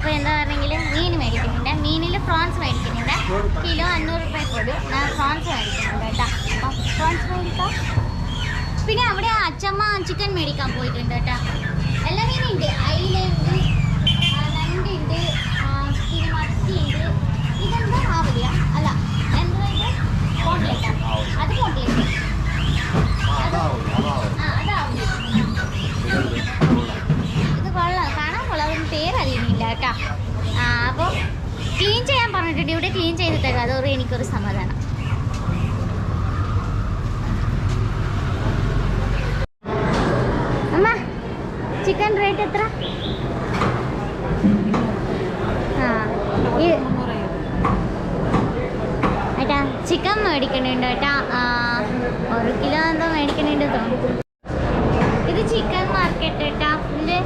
അപ്പോൾ എന്താ പറഞ്ഞെങ്കിൽ മീൻ മേടിക്കുന്നുണ്ട്. മീനിൽ പ്രോൺസ് മേടിക്കുന്നുണ്ട്. കിലോ അഞ്ഞൂറ് രൂപ പോലും. ഞാൻ പ്രോൺസ് മേടിക്കുന്നുണ്ട് കേട്ടോ. അപ്പം മേടിക്കാം. പിന്നെ അവിടെ അച്ചമ്മ ചിക്കൻ മേടിക്കാൻ പോയിട്ടുണ്ട് കേട്ടോ. എല്ലാ മീനുണ്ട് അയിലുണ്ട് ക്ലീൻ ചെയ്ത് തരും അതോറി എനിക്കൊരു സമാധാനം. അമ്മ ചിക്കൻ റേറ്റ് എത്ര? ഏട്ടാ ചിക്കൻ മേടിക്കണുണ്ട് ഏട്ടാ. ഒരു കിലോ എന്തോ മേടിക്കണുണ്ട് തോന്നുന്നു. ഇത് ചിക്കൻ മാർക്കറ്റ് ഏട്ടാ. ഫുള്ള്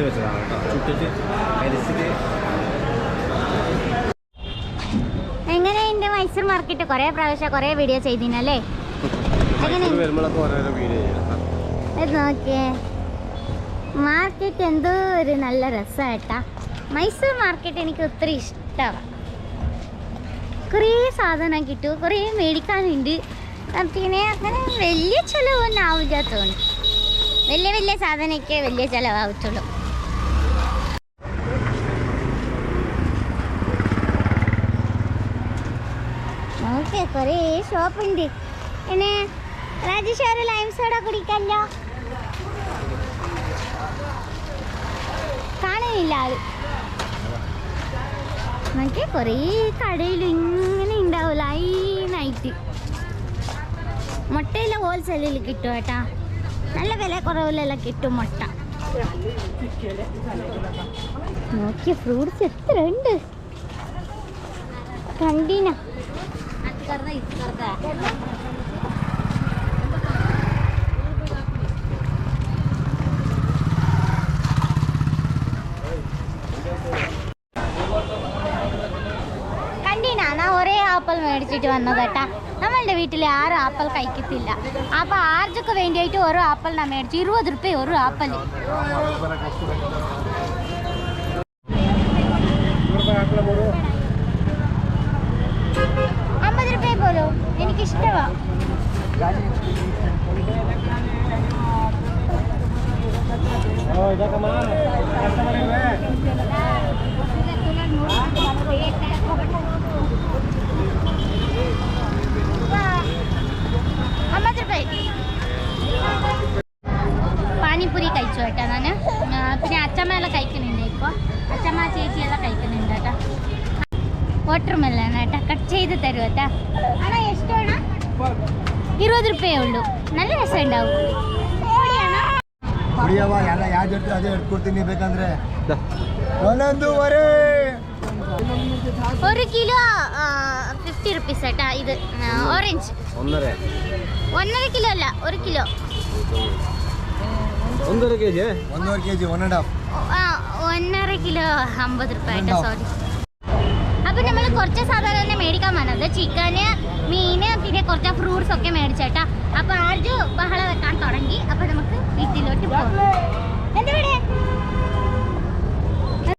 ചെയ്ത് വെച്ചതാണ് കേട്ടോ. ചുട്ടിട്ട് കരിച്ചിട്ട് എങ്ങനെയുണ്ട് മൈസൂർ മാർക്കറ്റ്? കുറേ പ്രാവശ്യം കുറേ വീഡിയോ ചെയ്തിനല്ലേ? എങ്ങനെ? ഇത് മാർക്കറ്റ് എന്തോ ഒരു നല്ല രസമായിട്ടാ മൈസൂർ മാർക്കറ്റ് എനിക്ക് ഒത്തിരി ഇഷ്ടമാണ് കുറേ സാധനം കിട്ടും കുറേ മേടിക്കാനുണ്ട്. പിന്നെ അങ്ങനെ വലിയ ചിലവൊന്നും ആവില്ല തോന്നുന്നു വലിയ വലിയ സാധനമൊക്കെ വലിയ ചിലവാകത്തുള്ളൂ നോക്കിയേ കുറേ ഷോപ്പുണ്ട്. പിന്നെ രാജേഷ് ഒരു ലൈം സോഡ കുടിക്കല്ലോ. കാണുന്നില്ല ആൾ നോക്കിയേ കുറേ കടയിൽ ഇങ്ങനെ ഉണ്ടാവും ലൈനായിട്ട് മുട്ടയിലെ ഹോൾസെല്ലിൽ കിട്ടും ഏട്ടാ. നല്ല വില കുറവിലെല്ലാം കിട്ടും മുട്ട. നോക്കിയ ഫ്രൂട്ട്സ് എത്ര ഉണ്ട്? കണ്ടീന? ഞാൻ ഒരേ ആപ്പിൾ മേടിച്ചിട്ട് വന്നതട്ടാ നമ്മളുടെ വീട്ടിൽ ആരും ആപ്പിൾ കഴിക്കത്തില്ല. അപ്പൊ ആർജൊക്കെ വേണ്ടിയിട്ട് ഓരോ ആപ്പിൾ ഞാൻ മേടിച്ചു. ഇരുപത് റുപ്യ ഒരു ആപ്പിൾ അമ്പത് റുപ്യ പോലോ എനിക്ക് ഇഷ്ടമാ ഇതൊക്കെ മാ കസ്റ്റമറില്ലേ അമ്പത് റുപ്യ പാനിപ്പൂരി കഴിച്ചു കേട്ടോ ഞാൻ പിന്നെ അച്ചമ്മ എല്ലാം കഴിക്കുന്നുണ്ട് ഇപ്പോൾ അച്ചമ്മ ചേച്ചിയെല്ലാം കഴിക്കുന്നുണ്ട് കേട്ടോ വാട്ടർ മെല്ലാണ് കേട്ടോ കട്ട് ചെയ്ത് തരും കേട്ടോ അണ എഷ്ടാണ് ഇരുപത് റുപ്യേ ഉള്ളൂ നല്ല രസം ഉണ്ടാവും ಕುಡಿಯವ ಎಲ್ಲ ಯಾವ್ದು ಇರ್ತದೆ ಅದೇ ಎಡ್ಕೊಡ್ತೀನಿ ಬೇಕಂದ್ರೆ ಒಂದೊಂದೂವರೆ ഒരു കിലോ ഫിഫ്റ്റി റുപ്പീസ് കേട്ടാ ഇത് ഓറഞ്ച് ഒന്നര ഒന്നര കിലോ അല്ല ഒരു കിലോ ഒന്നര കെ ജി ಒಂದೂವರೆ K G one and half ആ ഒന്നര കിലോ അമ്പത് റുപ്യ കേട്ടോ സോറി അപ്പം നമ്മൾ കുറച്ച് സാധനം മേടിക്കാൻ വന്നത് ചിക്കന് മീന് പിന്നെ കുറച്ച് ഫ്രൂട്ട്സ് ഒക്കെ മേടിച്ചേട്ടാ അപ്പം ആർജു ബഹളം വെക്കാൻ തുടങ്ങി. അപ്പം നമുക്ക് വീട്ടിലോട്ട് പോകാം. എന്താ